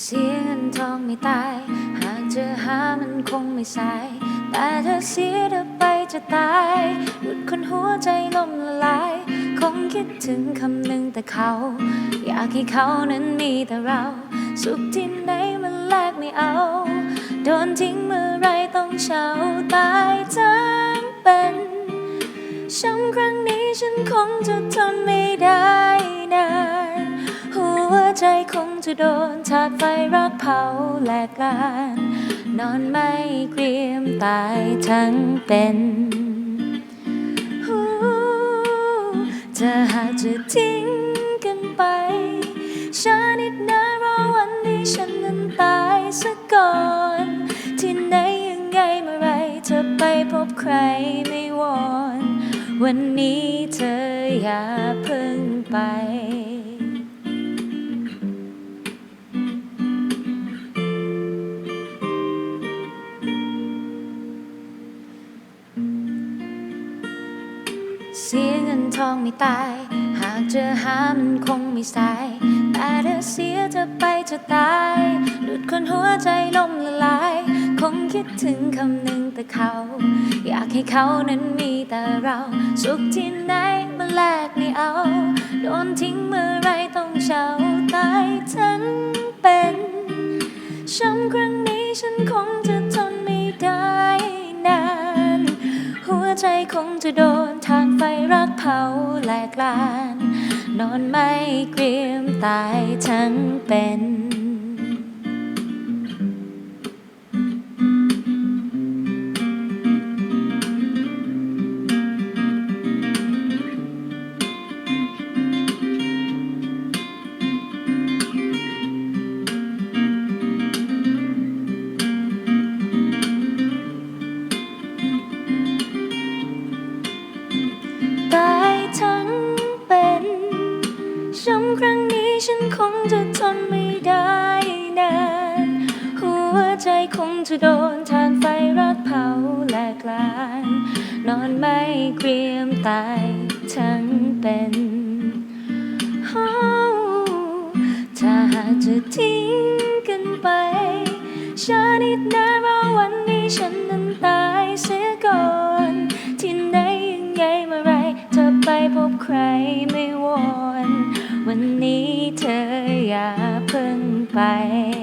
เสียเงินทองไม่ตาย หากจะหามันคงไม่สาย แต่ถ้าเสียเธอไปจะตายหลุดคนหัวใจล่มละลาย คงคิดถึงคำหนึ่งแต่เขา อยากให้เขานั้นมีแต่เรา สุขที่ไหนมันแลกไม่เอา โดนทิ้งเมื่อไรต้องเช่าตายทั้งเป็นช้ำครั้งนี้ฉันคงจะทนไม่ได้ จะโดนถาดไฟรักเผาแหลกลาน นอนไม่เกรียมตายทั้งเป็นจะหากจะทิ้งกันไปช้านิดนะรอวันที่ฉันนั้นตายซะก่อน ที่ไหนยังไงเมื่อไรเธอไปพบใครไม่วอน วันนี้เธออย่าเพิ่งไป สียเงินทองไม่ตาย หากเจอหามันคงไม่สาย แต่ถ้าเสียเธอไปจะตายหลุดคนหัวใจล่มละลาย คงคิดถึงคำหนึ่งแต่เขา อยากให้เขานั้นมีแต่เรา สุขที่ไหนมาแลกไม่เอา โดนทิ้งเมื่อไรต้องเช่าตายทั้งเป็นช้ำครั้งนี้ฉันคง ใจคงจะโดนทางไฟรักเผาแหลกลาน นอนไม่เกรียมตายทั้งเป็น ทนไม่ได้นาน หัวใจคงจะโดนทานไฟรักเผาแหลกลาน นอนไม่เกรียมตายทั้งเป็นถ้าหากจะทิ้งกันไปช้านิดนะรอวันนี้ฉันนั้นตายเสียก่อนที่ไหนยังไงเมื่อไรเธอไปพบใครไม่วอนวันนี้เธอ 白